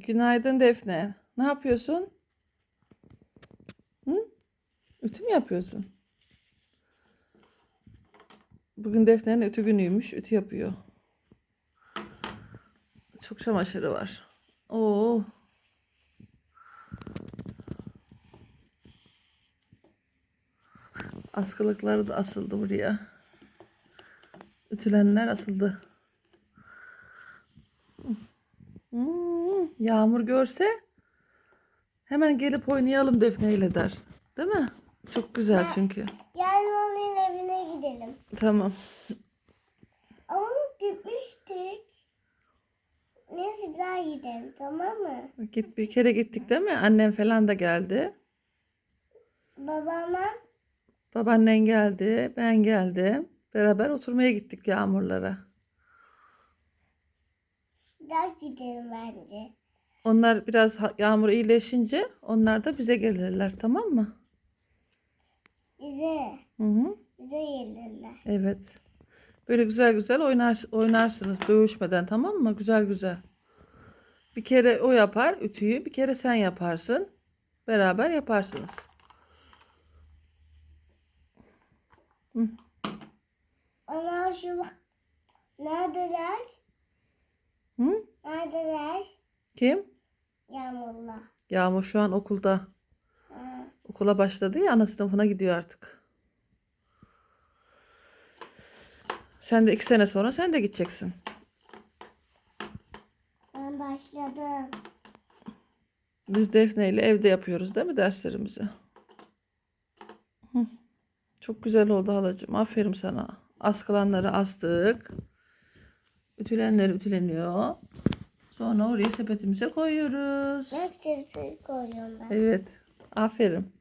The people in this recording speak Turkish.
Günaydın Defne. Ne yapıyorsun? Hı? Ütü mü yapıyorsun? Bugün Defne'nin ütü günüymüş. Ütü yapıyor. Çok çamaşırı var. Oo. Askılıkları da asıldı buraya. Ütülenler asıldı. Hmm, Yağmur görse hemen gelip oynayalım Defne ile der. Değil mi? Çok güzel çünkü. Yarın onun evine gidelim. Tamam. Ama gitmiştik. Neyse bir daha gidelim tamam mı? Git bir kere gittik değil mi? Annem falan da geldi. Babama Babaannen geldi, ben geldim. Beraber oturmaya gittik Yağmurlara. daha gidelim bence. Onlar biraz Yağmur iyileşince onlar da bize gelirler tamam mı? Bize, Hı hı. bize gelirler. Evet. Böyle güzel güzel oynar, oynarsınız dövüşmeden tamam mı? Güzel güzel. Bir kere o yapar ütüyü, bir kere sen yaparsın. Beraber yaparsınız. Ana şu bak. Neredeler? Hı? Neredeler? Kim? Yağmurla. Yağmur şu an okulda. Ha. Okula başladı ya ana sınıfına gidiyor artık. Sen de iki sene sonra sen de gideceksin. Ben başladım. Biz Defne ile evde yapıyoruz değil mi derslerimizi? Hı. Çok güzel oldu halacığım. Aferin sana. Askılanları astık. Ütülenleri ütüleniyor. Sonra oraya sepetimize koyuyoruz. Hepsini koyuyorum ben. Evet. Aferin.